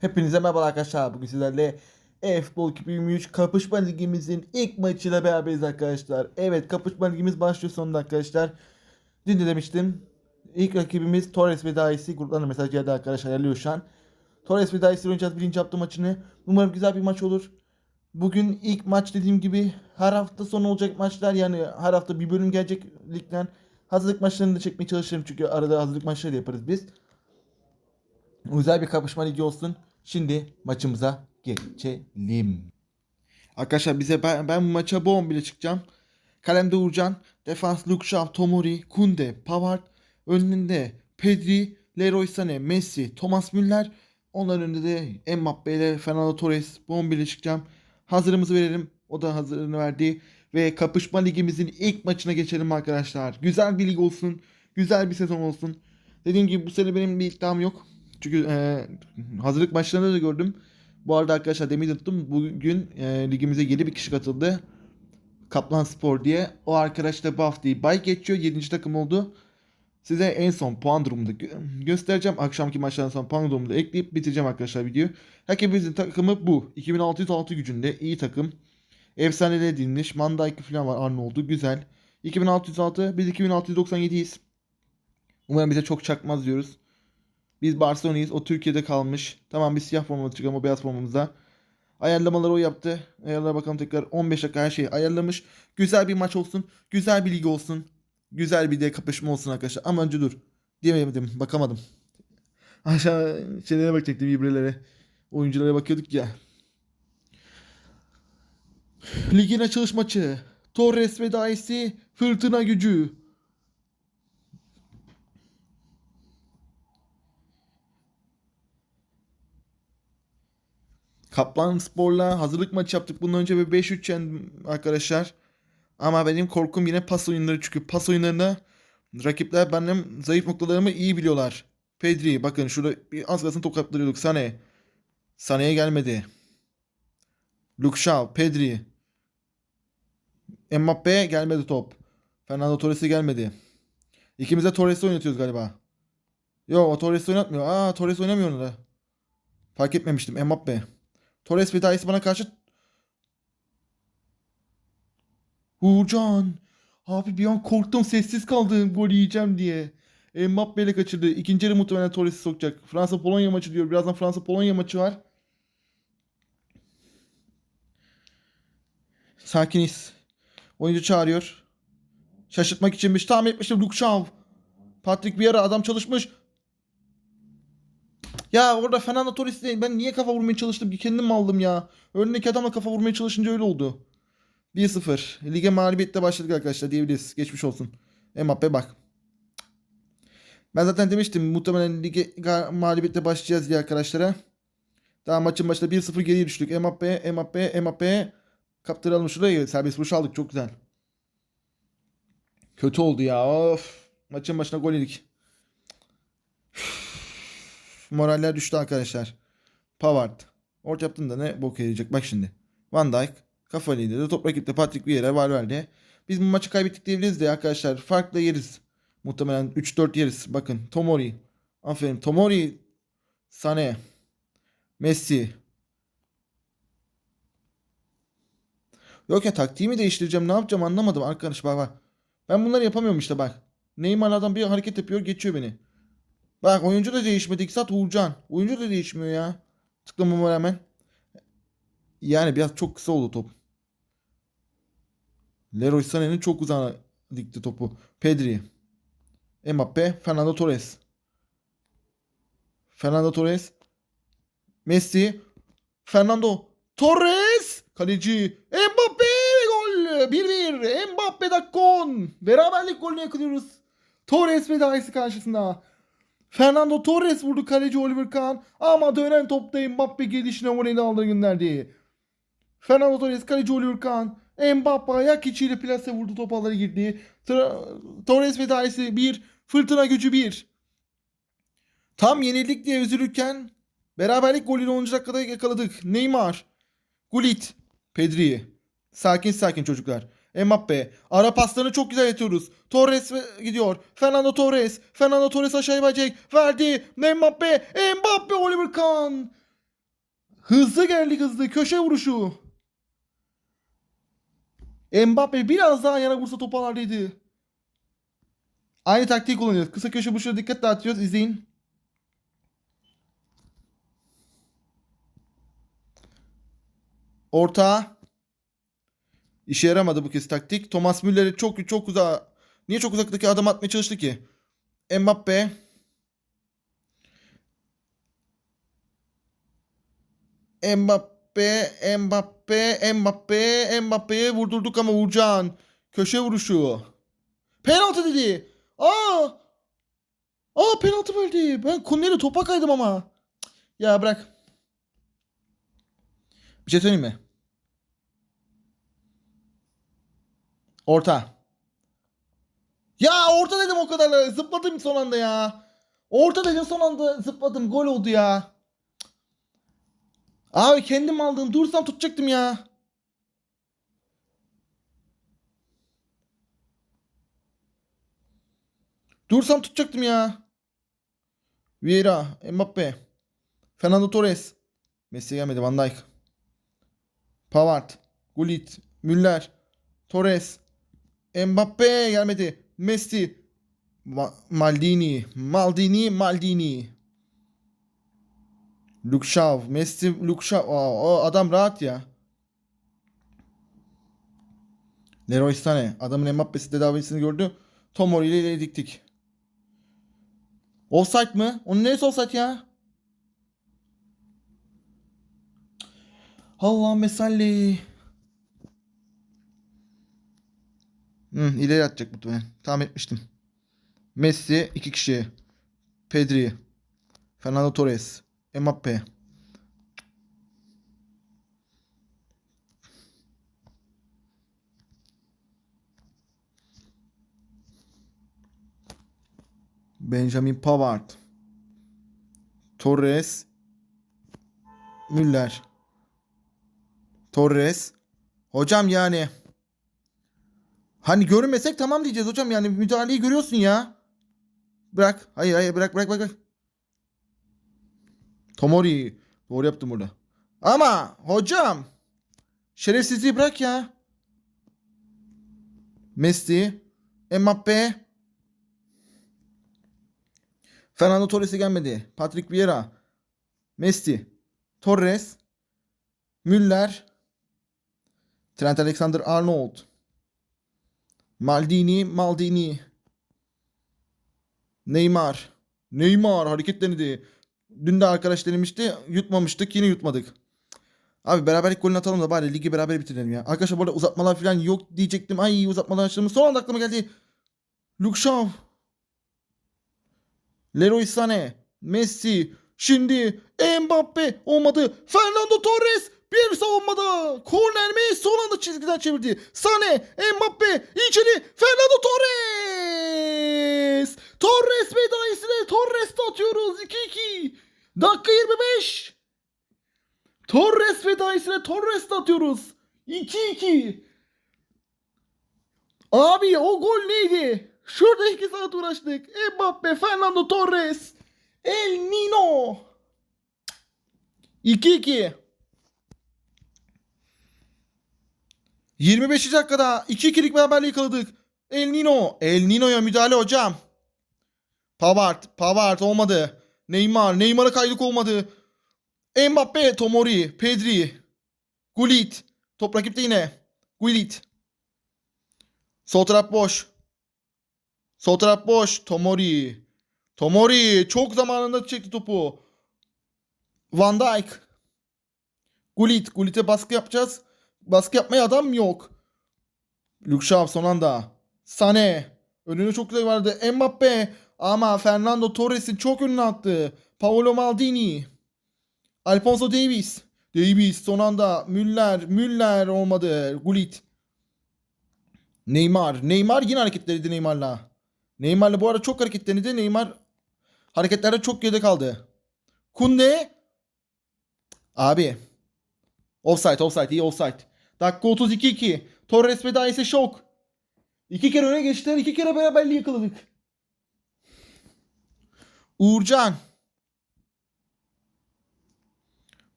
Hepinize merhaba arkadaşlar. Bugün sizlerle e-futbol 2023 Kapışma Ligimizin ilk maçıyla beraberiz arkadaşlar. Evet Kapışma Ligimiz başlıyor sonunda arkadaşlar. Dün de demiştim. İlk rakibimiz Torres ve Daisy. Gruplarına mesaj geldi arkadaşlar ayarlıyor şu an. Torres ve Daisy oynayacağız birinci hafta maçını. Umarım güzel bir maç olur. Bugün ilk maç dediğim gibi her hafta sonu olacak maçlar. Yani her hafta bir bölüm gelecek ligden. Hazırlık maçlarını da çekmeye çalışırım çünkü arada hazırlık maçları da yaparız biz. Güzel bir kapışma ligi olsun. Şimdi maçımıza geçelim. Arkadaşlar bize ben, ben bu maça bu 11'le çıkacağım. Kalemde Uğurcan, defans Luke Tomori, Kunde, Pavard, önünde Pedri, Leroy Sané, Messi, Thomas Müller. Onların önünde de Mbappe ile Fernando Torres bu 11'le çıkacağım. Hazırımızı verelim. O da hazırını verdi. Ve kapışma ligimizin ilk maçına geçelim arkadaşlar. Güzel bir lig olsun. Güzel bir sezon olsun. Dediğim gibi bu sene benim bir iddiam yok. Çünkü e, hazırlık maçlarında da gördüm. Bu arada arkadaşlar demin unuttum. Bugün e, ligimize yeni bir kişi katıldı. Kaplan Spor diye. O arkadaş da bu haftayı bay geçiyor. 7. takım oldu. Size en son puan durumunu gö- göstereceğim. Akşamki maçlardan sonra puan durumunu ekleyip bitireceğim arkadaşlar videoyu. Rakibimizin takımı bu. 2606 gücünde iyi takım. Efsaneler edilmiş. Mandayki falan var Arnold'u. Güzel. 2606. Biz 2697'yiz. Umarım bize çok çakmaz diyoruz. Biz Barcelona'yız. O Türkiye'de kalmış. Tamam biz siyah formamızda çıkalım o beyaz formamızda. Ayarlamaları o yaptı. Ayarlara bakalım tekrar. 15 dakika her şeyi ayarlamış. Güzel bir maç olsun. Güzel bir lig olsun. Güzel bir de kapışma olsun arkadaşlar. Ama önce dur. Diyemedim. Bakamadım. Aşağı şeylere bakacaktım birbirlere. Oyunculara bakıyorduk ya. Ligin açılış maçı. Torres ve Daisy fırtına gücü. Kaplan Spor'la hazırlık maçı yaptık. Bundan önce bir 5-3 yendim arkadaşlar. Ama benim korkum yine pas oyunları çünkü pas oyunlarında rakipler benim zayıf noktalarımı iyi biliyorlar. Pedri bakın şurada bir az kalsın tokatlarıyorduk. Sane. Sane'ye gelmedi. Luke Pedri. Mbappe gelmedi top. Fernando Torres'e gelmedi. İkimiz de Torres'i oynatıyoruz galiba. Yo o Torres'i oynatmıyor. Aa Torres oynamıyor onu da. Fark etmemiştim. Mbappe. Torres ve Dice bana karşı Uğurcan. Abi bir an korktum sessiz kaldım gol yiyeceğim diye. Mbappe ile kaçırdı. İkinci yarı muhtemelen Torres'i sokacak. Fransa-Polonya maçı diyor. Birazdan Fransa-Polonya maçı var. Sakiniz. Oyuncu çağırıyor. Şaşırtmak içinmiş. Tahmin etmiştim Luke Shaw. Patrick Vieira adam çalışmış. Ya orada Fernando Torres değil. Ben niye kafa vurmaya çalıştım ki? Kendim mi aldım ya? Önündeki adamla kafa vurmaya çalışınca öyle oldu. 1-0. Lige mağlubiyetle başladık arkadaşlar diyebiliriz. Geçmiş olsun. Mbappe bak. Ben zaten demiştim muhtemelen lige mağlubiyetle başlayacağız diye arkadaşlara. Daha maçın başında 1-0 geriye düştük. Mbappe, Mbappe, Mbappe. Kaptıralım şurayı. Serbest vuruş aldık. Çok güzel. Kötü oldu ya. Of. Maçın başına gol yedik. Moraller düştü arkadaşlar. Pavard. Orta yaptığında ne bok yiyecek. Bak şimdi. Van Dijk. Kafa lideri. Top rakipte Patrick Vieira. Valverde. Biz bu maçı kaybettik diyebiliriz de arkadaşlar. Farklı yeriz. Muhtemelen 3-4 yeriz. Bakın. Tomori. Aferin. Tomori. Sane. Messi. Yok ya taktiğimi değiştireceğim. Ne yapacağım anlamadım arkadaş bak bak. Ben bunları yapamıyorum işte bak. Neymar adam bir hareket yapıyor geçiyor beni. Bak oyuncu da değişmedi. İki saat Uğurcan. Oyuncu da değişmiyor ya. Tıklamama rağmen. Yani biraz çok kısa oldu top. Leroy Sané'nin çok uzağına dikti topu. Pedri. Mbappe. Fernando Torres. Fernando Torres. Messi. Fernando Torres. Kaleci. Mbappe. Gol. 1-1. Mbappe dakikon. Beraberlik golünü yakalıyoruz. Torres ve Dice karşısında. Fernando Torres vurdu kaleci Oliver Kahn ama dönen topta Mbappe gelişine voleyle aldı gönderdi. Fernando Torres kaleci Oliver Kahn Mbappe ayak içiyle plase vurdu top ağlara girdi. Tra- Torres ve Dice 1 fırtına gücü 1. Tam yenildik diye üzülürken beraberlik golünü 10. dakikada yakaladık. Neymar, Gullit, Pedri. Sakin sakin çocuklar. Mbappe. Ara paslarını çok güzel yatıyoruz. Torres gidiyor. Fernando Torres. Fernando Torres aşağıya verecek. Verdi. Mbappe. Mbappe Oliver Kahn. Hızlı geldik hızlı. Köşe vuruşu. Mbappe biraz daha yana vursa top ağlardaydı. Aynı taktiği kullanıyoruz. Kısa köşe vuruşuna dikkat dağıtıyoruz. İzleyin. Orta. İşe yaramadı bu kez taktik. Thomas Müller'i çok çok uzağa Niye çok uzaktaki adam atmaya çalıştı ki? Mbappe. Mbappe, Mbappe, Mbappe, Mbappe'ye vurdurduk ama Uğurcan. Köşe vuruşu. Penaltı dedi. Aa! Aa penaltı verdi. Ben Kunleri topa kaydım ama. Ya bırak. Bir şey söyleyeyim mi? Orta. Ya orta dedim o kadar. da. Zıpladım son anda ya. Orta dedim son anda zıpladım. Gol oldu ya. Abi kendim aldım. Dursam tutacaktım ya. Dursam tutacaktım ya. Vieira, Mbappe, Fernando Torres. Messi gelmedi Van Dijk. Pavard, Gullit, Müller, Torres, Mbappe gelmedi. Messi, Ma- Maldini, Maldini, Maldini. Luke Shaw, Messi, Luke Shaw. Aa, o adam rahat ya. Leroy Sané. Adamın Mbappe'si tedavisini gördü. Tomori ile ileri diktik. Offside mı? Onun neresi offside ya? Allah mesalli. Hı, ileri atacak muhtemelen. Tahmin etmiştim. Messi iki kişi. Pedri. Fernando Torres. Mbappe. Benjamin Pavard. Torres. Müller. Torres. Hocam yani. Hani görünmesek tamam diyeceğiz hocam yani müdahaleyi görüyorsun ya. Bırak. Hayır hayır bırak bırak bırak. Tomori. Doğru yaptım burada. Ama hocam. Şerefsizliği bırak ya. Messi. Mbappe. Fernando Torres'e gelmedi. Patrick Vieira. Messi. Torres. Müller. Trent Alexander-Arnold. Maldini, Maldini. Neymar. Neymar hareket denedi. Dün de arkadaş denemişti. Yutmamıştık. Yine yutmadık. Abi beraberlik golünü atalım da bari ligi beraber bitirelim ya. Arkadaşlar bu arada uzatmalar falan yok diyecektim. Ay uzatmalar açtığımız son anda aklıma geldi. Luke Shaw. Leroy Sané. Messi. Şimdi Mbappe olmadı. Fernando Torres bir savunmada. Korner mi? Son anda çizgiden çevirdi. Sané, Mbappe içeri. Fernando Torres. Torres medaisine Torres'te atıyoruz. 2-2. Dakika 25. Torres fedaisine Torres'te atıyoruz. 2-2. Abi o gol neydi? Şurada 2 saat uğraştık. Mbappe, Fernando Torres. El Nino. 2-2. 25. dakikada 2-2'lik beraberliği yakaladık. El Nino. El Nino'ya müdahale hocam. Pavard. Pavard olmadı. Neymar. Neymar'a kaydık olmadı. Mbappe. Tomori. Pedri. Gullit. Top rakipte yine. Gullit. Sol taraf boş. Sol taraf boş. Tomori. Tomori çok zamanında çekti topu. Van Dijk. Gullit. Gullit'e baskı yapacağız. Baskı yapmaya adam yok. Luke Shaw son anda. Sané. Önünü çok güzel vardı. Mbappe. Ama Fernando Torres'in çok önüne attı. Paolo Maldini. Alfonso Davies. Davies son anda. Müller. Müller olmadı. Gullit. Neymar. Neymar yine hareketleriydi Neymar'la. Neymar'la bu arada çok hareketlenidi. Neymar hareketlerde çok geride kaldı. Kunde. Abi. Offside, offside, iyi offside. Dakika 32-2. Torres ve ise şok. İki kere öne geçtiler, iki kere beraberliği yakaladık. Uğurcan.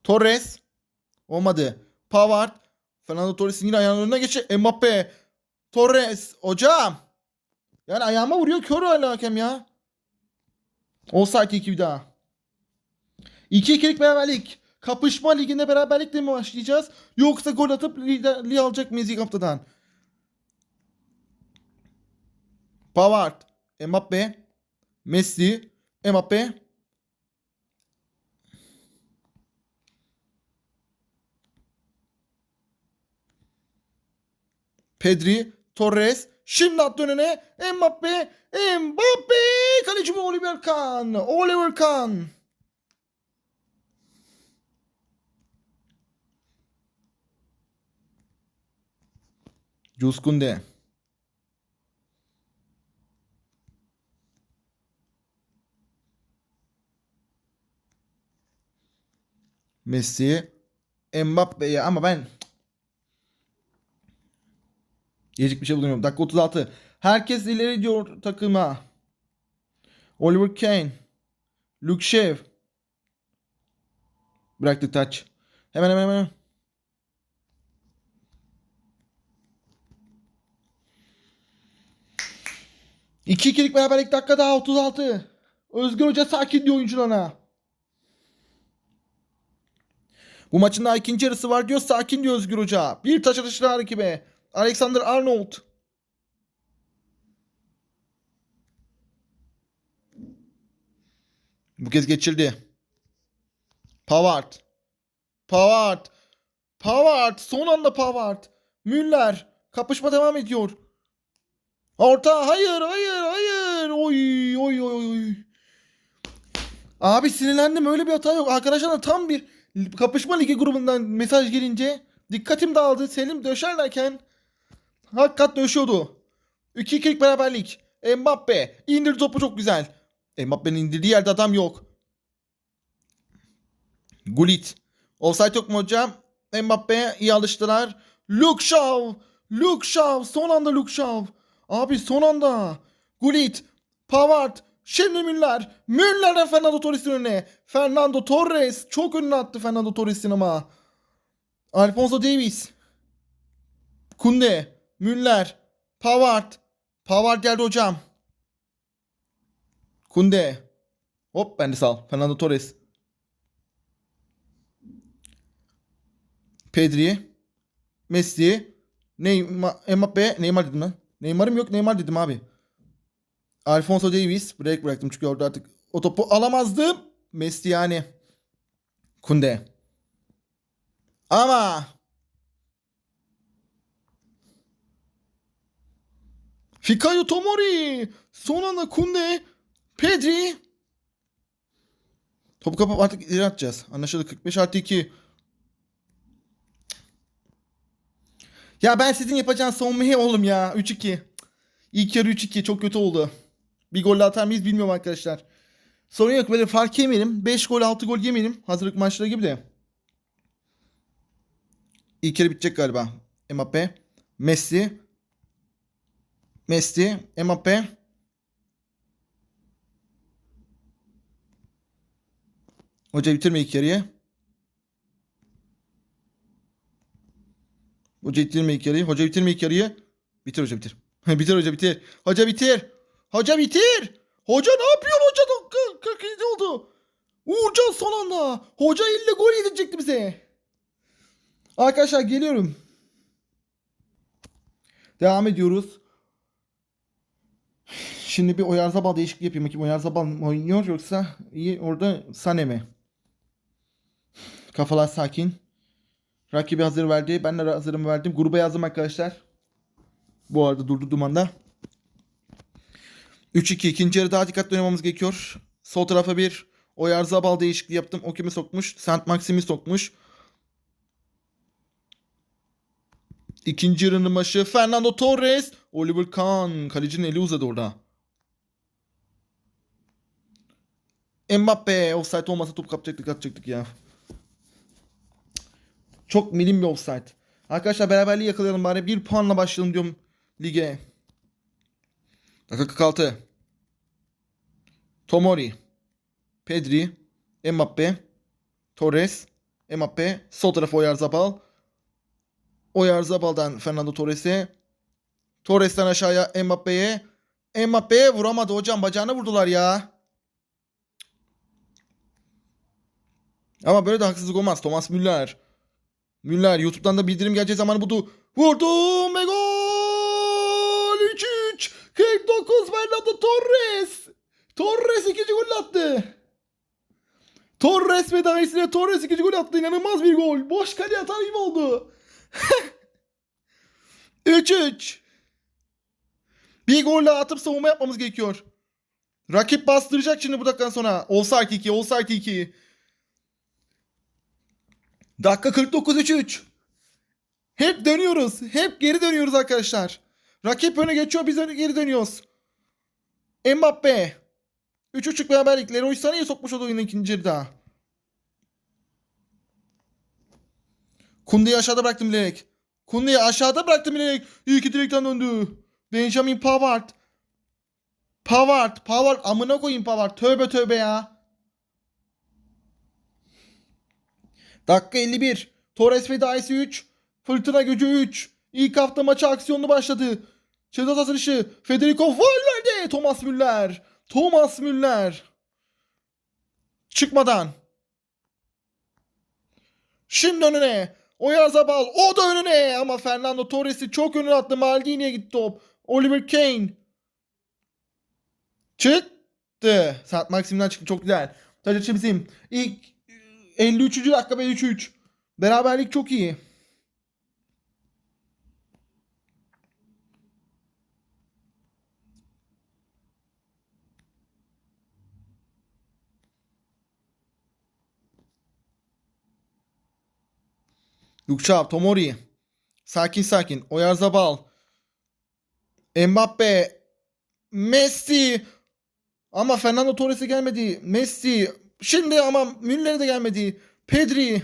Torres. Olmadı. Pavard. Fernando Torres'in yine ayağının önüne geçti. Mbappe. Torres. Hocam. Yani ayağıma vuruyor kör hala hakem ya. Offside 2 bir daha. 2-2'lik beraberlik. Kapışma liginde beraberlikle mi başlayacağız? Yoksa gol atıp liderliği alacak mıyız ilk haftadan? Pavard. Mbappe. Messi. Mbappe. Pedri, Torres, şimdi attı önüne. Mbappe, Mbappe, kaleci bu Oliver Kahn. Oliver Kahn. Jules Koundé. Messi, Mbappe'ye ama ben Yiyecek bir şey bulamıyorum. Dakika 36. Herkes ileri diyor takıma. Oliver Kane. Luke Shev. Bıraktık taç. Hemen hemen hemen. İki ikilik beraberlik dakika daha 36. Özgür Hoca sakin diyor oyuncularına. Bu maçın daha ikinci yarısı var diyor sakin diyor Özgür Hoca. Bir taç atışlar rakibe. Alexander Arnold. Bu kez geçildi. Pavard. Pavard. Pavard. Son anda Pavard. Müller. Kapışma devam ediyor. Orta. Hayır, hayır, hayır. Oy, oy, oy, oy. Abi sinirlendim. Öyle bir hata yok. Arkadaşlar tam bir kapışma ligi grubundan mesaj gelince dikkatim dağıldı. Selim döşerlerken Hakikat döşüyordu. 2-2'lik beraberlik. Mbappe indir topu çok güzel. Mbappe'nin indirdiği yerde adam yok. Gullit. Offside yok mu hocam? Mbappe iyi alıştılar. Luke Shaw. Luke Shaw. Son anda Luke Shaw. Abi son anda. Gullit. Pavard. Şimdi Müller. Müller'den Fernando Torres'in önüne. Fernando Torres. Çok önüne attı Fernando Torres'in ama. Alfonso Davies. Kunde. Müller. Pavard. Pavard geldi hocam. Kunde. Hop ben de sal. Fernando Torres. Pedri. Messi. Neymar. Mbappe. Neymar dedim lan. Neymar'ım yok. Neymar dedim abi. Alfonso Davies. Break bıraktım çünkü orada artık o topu alamazdım. Messi yani. Kunde. Ama Fikayo Tomori. Son anda Kunde. Pedri. Topu kapıp artık ileri atacağız. Anlaşıldı 45 artı 2. Ya ben sizin yapacağınız savunmayı oğlum ya. 3-2. İlk yarı 3-2. Çok kötü oldu. Bir gol atar mıyız bilmiyorum arkadaşlar. Sorun yok böyle fark yemeyelim. 5 gol 6 gol yemeyelim. Hazırlık maçları gibi de. İlk yarı bitecek galiba. Mbappe. Messi. Messi, Mbappe. Hoca bitirme ilk yarıyı. Hoca bitirme ilk yarıyı. Hoca bitirme ilk yarıyı. Bitir hoca bitir. bitir hoca bitir. Hoca bitir. Hoca bitir. Hoca ne yapıyor hoca? 47 oldu. Uğurcan son anda. Hoca ille gol yedirecekti bize. Arkadaşlar geliyorum. Devam ediyoruz. Şimdi bir Oyarzabal değişikliği yapayım. Bakayım Oyarzabal mı oynuyor yoksa iyi orada Sane mi? Kafalar sakin. Rakibi hazır verdi. Ben de hazırımı verdim. Gruba yazdım arkadaşlar. Bu arada durdu dumanda. 3-2 ikinci yarı daha dikkatli oynamamız gerekiyor. Sol tarafa bir Oyarzabal değişikliği yaptım. O kimi sokmuş? Saint Maxim'i sokmuş. İkinci yarının başı Fernando Torres. Oliver Kahn. Kalecinin eli uzadı orada. Mbappe. Offside olmasa top kapacaktık atacaktık ya. Çok milim bir offside. Arkadaşlar beraberliği yakalayalım bari. Bir puanla başlayalım diyorum lige. Dakika 46. Tomori. Pedri. Mbappe. Torres. Mbappe. Sol tarafa Oyarzabal. Oyarzabal'dan Fernando Torres'e. Torres'ten aşağıya Mbappe'ye. Mbappe'ye vuramadı hocam. Bacağına vurdular ya. Ama böyle de haksızlık olmaz. Thomas Müller. Müller YouTube'dan da bildirim geleceği zamanı buldu. Vurdum ve gol! 3-3. 49 Fernando Torres. Torres ikinci gol attı. Torres ve dahisiyle Torres ikinci gol attı. İnanılmaz bir gol. Boş kale atar gibi oldu. 3-3. Bir golle atıp savunma yapmamız gerekiyor. Rakip bastıracak şimdi bu dakikadan sonra. Offside 2, offside 2. Dakika 49 3-3. Hep dönüyoruz. Hep geri dönüyoruz arkadaşlar. Rakip öne geçiyor biz öne geri dönüyoruz. Mbappe. 3-3'lük beraberlik. Leroy Sané'yi sokmuş oldu oyunun ikinci yarıda. Kunde'yi aşağıda bıraktım bilerek. Kunde'yi aşağıda bıraktım bilerek. İyi ki direkten döndü. Benjamin Pavard. Pavard. Pavard. Amına koyayım Pavard. Tövbe tövbe ya. Dakika 51. Torres fedaisi 3. Fırtına gücü 3. İlk hafta maçı aksiyonlu başladı. Çedat atılışı. Federico Valverde. Thomas Müller. Thomas Müller. Çıkmadan. Şimdi önüne. Oyarzabal. O da önüne. Ama Fernando Torres'i çok önüne attı. Maldini'ye gitti top. Oliver Kane. Çıktı. Saat Maksim'den çıktı. Çok güzel. Tacı bizim. İlk 53. dakika ve 3-3. Beraberlik çok iyi. Lukşav, Tomori. Sakin sakin. Oyarzabal. Mbappe. Messi. Ama Fernando Torres'e gelmedi. Messi. Şimdi ama Müller'e de gelmedi. Pedri.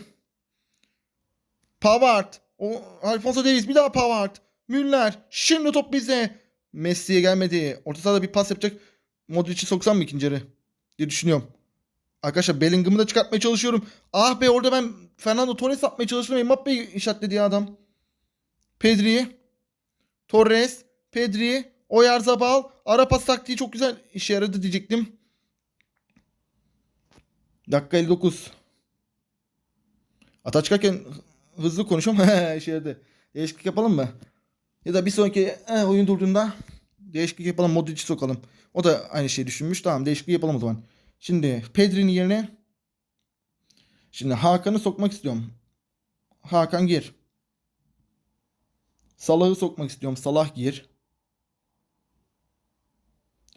Pavard. O Alfonso Davies bir daha Pavard. Müller. Şimdi top bize. Messi'ye gelmedi. Orta sahada bir pas yapacak. Modric'i soksam mı ikinci yarı? diye düşünüyorum. Arkadaşlar Bellingham'ı da çıkartmaya çalışıyorum. Ah be orada ben Fernando Torres atmaya çalıştım. Mbappe'yi işaretledi ya adam. Pedri. Torres. Pedri. Oyarzabal. Ara pas taktiği çok güzel işe yaradı diyecektim. Dakika 59. Ata çıkarken hızlı konuşuyorum. yaradı. Değişiklik yapalım mı? Ya da bir sonraki eh, oyun durduğunda değişiklik yapalım. Modric'i sokalım. O da aynı şeyi düşünmüş. Tamam değişiklik yapalım o zaman. Şimdi Pedri'nin yerine şimdi Hakan'ı sokmak istiyorum. Hakan gir. Salah'ı sokmak istiyorum. Salah gir.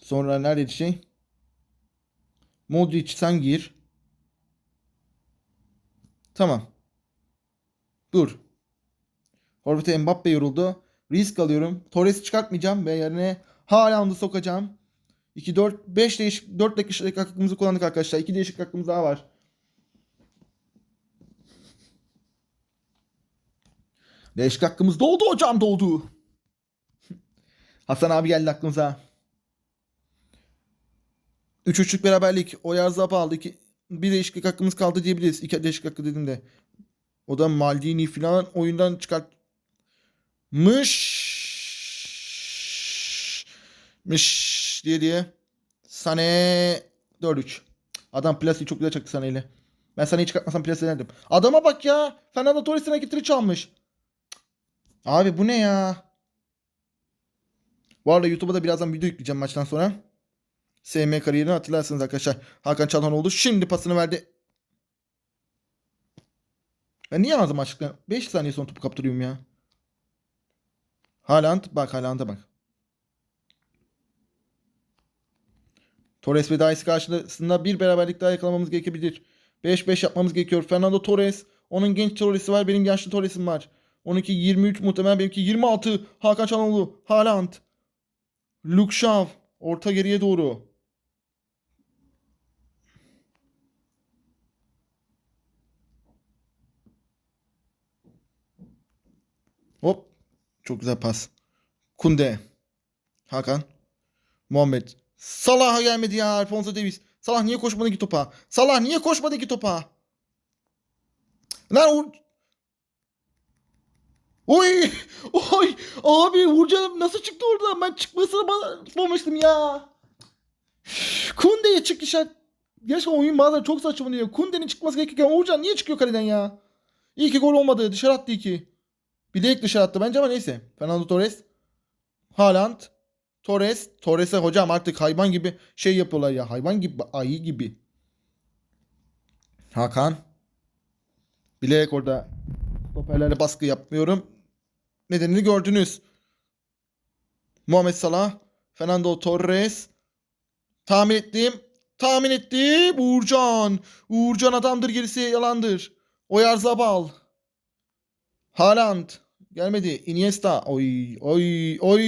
Sonra neredeydi şey? Modric sen gir. Tamam. Dur. Horvat'a Mbappe yoruldu. Risk alıyorum. Torres'i çıkartmayacağım ve yerine Haaland'ı sokacağım. 2 4 5 değişik 4 dakika hakkımızı kullandık arkadaşlar. 2 değişik hakkımız daha var. Değişik hakkımız doldu hocam doldu. Hasan abi geldi aklımıza. 3 üçlük beraberlik. Oyarzabal aldı. İki, bir değişiklik hakkımız kaldı diyebiliriz. İki değişiklik hakkı dedim de. O da Maldini falan oyundan çıkartmış. Mış diye diye. Sane 4-3. Adam plasiyi çok güzel çaktı Sane'yle. Ben Sane'yi çıkartmasam plase denerdim. Adama bak ya. Fernando Torres'in hareketleri çalmış. Abi bu ne ya? Bu arada YouTube'a da birazdan video yükleyeceğim maçtan sonra. SM kariyerini hatırlarsınız arkadaşlar. Hakan Çalhanoğlu şimdi pasını verdi. Ben niye ağzımı açıkla? 5 saniye sonra topu kaptırıyorum ya. Haaland bak Haaland'a bak. Torres ve Dice karşısında bir beraberlik daha yakalamamız gerekebilir. 5-5 yapmamız gerekiyor. Fernando Torres. Onun genç Torres'i var. Benim yaşlı Torres'im var. Onunki 23 muhtemelen benimki 26. Hakan Çalhanoğlu. Haaland. Luke Shaw. Orta geriye doğru. Hop. Çok güzel pas. Kunde. Hakan. Muhammed. Salah'a gelmedi ya Alfonso Davies. Salah niye koşmadı ki topa? Salah niye koşmadı ki topa? Lan Uğur... Oy! Oy! Abi Uğurcan nasıl çıktı oradan? Ben çıkmasını basmamıştım ya. Kunde'ye çık işaret. Gerçekten oyun bazen çok saçmalıyor. Kunde'nin çıkması gerekirken Uğurcan niye çıkıyor kaleden ya? İyi ki gol olmadı. Dışarı attı iki. Bilerek dışarı attı bence ama neyse. Fernando Torres. Haaland. Torres. Torres'e hocam artık hayvan gibi şey yapıyorlar ya. Hayvan gibi, ayı gibi. Hakan. Bilerek orada stoperlerle baskı yapmıyorum. Nedenini gördünüz. Muhammed Salah. Fernando Torres. Tahmin ettim. Tahmin ettim. Uğurcan. Uğurcan adamdır gerisi yalandır. Oyarzabal. Haaland. Gelmedi. Iniesta. Oy oy oy.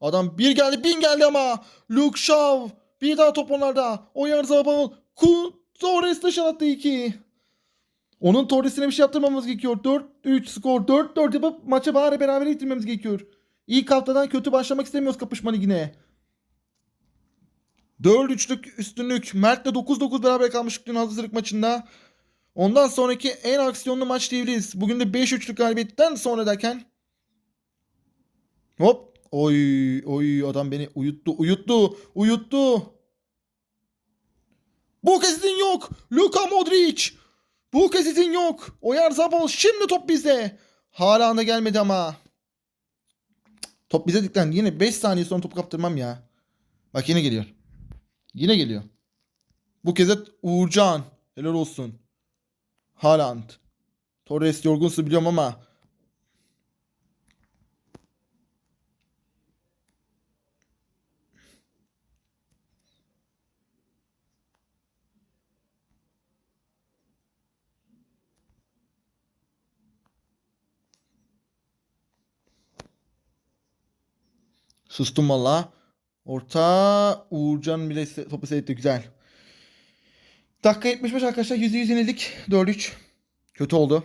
Adam bir geldi bin geldi ama. Luke Shaw. Bir daha top onlarda. Oyarzabal. Ku Torres dışarı attı iki. Onun Torres'ine bir şey yaptırmamız gerekiyor. 4-3 skor. 4-4 yapıp maçı bari beraber bitirmemiz gerekiyor. İlk haftadan kötü başlamak istemiyoruz kapışma ligine. 4-3'lük üstünlük. Mert'le 9-9 beraber kalmıştık dün hazırlık maçında. Ondan sonraki en aksiyonlu maç diyebiliriz. Bugün de 5-3'lük galibiyetten sonra derken. Hop. Oy oy adam beni uyuttu uyuttu uyuttu. Bu kez izin yok. Luka Modric. Bu kez izin yok. Oyarzabal şimdi top bizde. Hala da gelmedi ama. Top bize dikten yine 5 saniye sonra top kaptırmam ya. Bak yine geliyor. Yine geliyor. Bu kez de Uğurcan. Helal olsun. Haaland. Torres yorgunsu biliyorum ama. Sustum valla. Orta Uğurcan bile topu seyretti güzel. Dakika 75 arkadaşlar %100 yenildik. 4-3. Kötü oldu.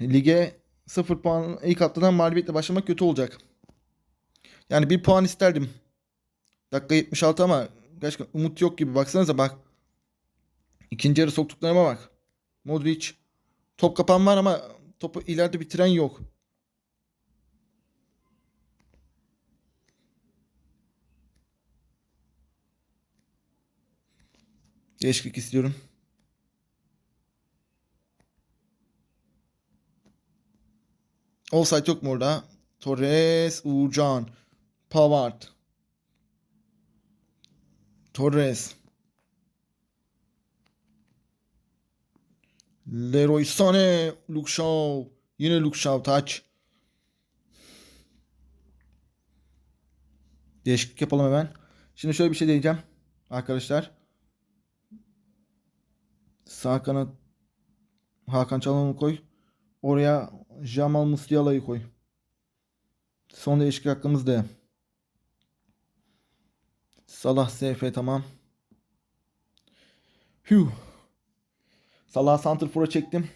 Lige 0 puan ilk haftadan mağlubiyetle başlamak kötü olacak. Yani bir puan isterdim. Dakika 76 ama gerçekten umut yok gibi. Baksanıza bak. İkinci yarı soktuklarıma bak. Modric. Top kapan var ama topu ileride bitiren yok. Değişiklik istiyorum. Offside yok mu orada? Torres, Uğurcan, Pavard. Torres. Leroy Sané, Luke Shaw. Yine Luke Shaw taç. Değişiklik yapalım hemen. Şimdi şöyle bir şey diyeceğim arkadaşlar. Sağ kanat Hakan Çalhanoğlu koy. Oraya Jamal Musiala'yı koy. Son değişiklik hakkımız da. Salah SF tamam. Hugh. Salah Santrfor'a çektim.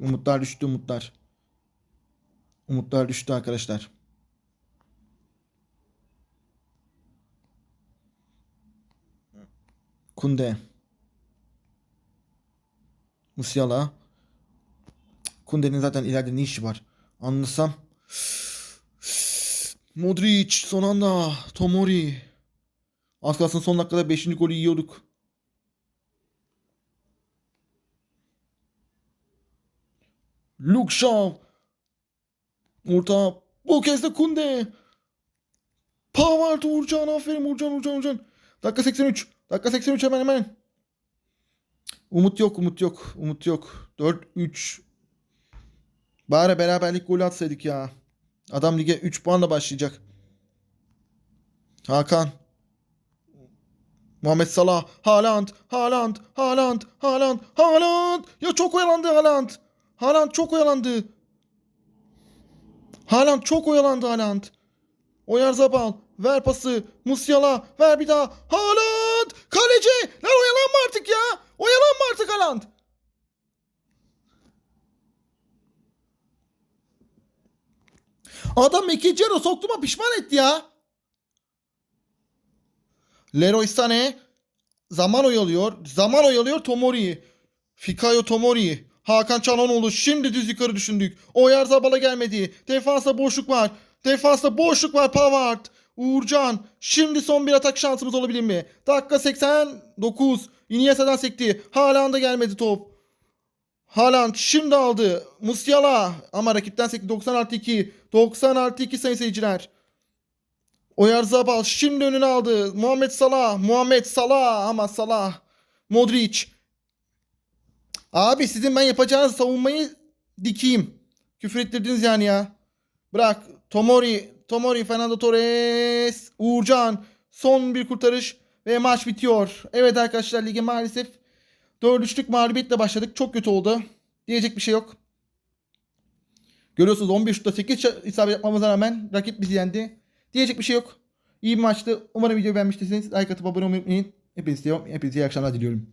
Umutlar düştü umutlar. Umutlar düştü arkadaşlar. Kunde. Musiala. Kunde'nin zaten ileride ne işi var? Anlasam. Modric son anda. Tomori. Az kalsın son dakikada 5. golü yiyorduk. Luke Shaw. Orta. Bu kez de Kunde. Pavard Uğurcan. Aferin Uğurcan Uğurcan Uğurcan. Dakika 83. Dakika 83 hemen hemen. Umut yok, umut yok, umut yok. 4-3. Bari beraberlik golü atsaydık ya. Adam lige 3 puanla başlayacak. Hakan. Muhammed Salah. Haaland. Haaland. Haaland. Haaland. Haaland. Ya çok oyalandı Haaland. Haaland çok oyalandı. Haaland çok oyalandı Haaland. Oyarzabal. Ver pası. Musiala. Ver bir daha. Haaland. Kaleci. Lan oyalanma artık ya. Oyalanma artık Haaland. Adam ikinci yarı soktuğuma pişman etti ya. Leroy Sané. Zaman oyalıyor. Zaman oyalıyor Tomori. Fikayo Tomori. Hakan Çalhanoğlu. Şimdi düz yukarı düşündük. Oyarzabala gelmedi. Defansa boşluk var. Defansta boşluk var Pavard. Uğurcan. Şimdi son bir atak şansımız olabilir mi? Dakika 89. Iniesta'dan sekti. Haaland'a gelmedi top. Haaland şimdi aldı. Musiala. Ama rakipten sekti. 90 artı 2. 90 artı 2 sayın seyirciler. Oyarzabal şimdi önüne aldı. Muhammed Salah. Muhammed Salah. Ama Salah. Modric. Abi sizin ben yapacağınız savunmayı dikeyim. Küfür ettirdiniz yani ya. Bırak. Tomori. Tomori. Fernando Torres. Uğurcan. Son bir kurtarış. Ve maç bitiyor. Evet arkadaşlar lige maalesef 4-3'lük mağlubiyetle başladık. Çok kötü oldu. Diyecek bir şey yok. Görüyorsunuz 11 şutta 8 isabet yapmamıza rağmen rakip bizi yendi. Diyecek bir şey yok. İyi bir maçtı. Umarım videoyu beğenmiştirsiniz. Like atıp abone olmayı unutmayın. Hepinize iyi akşamlar diliyorum.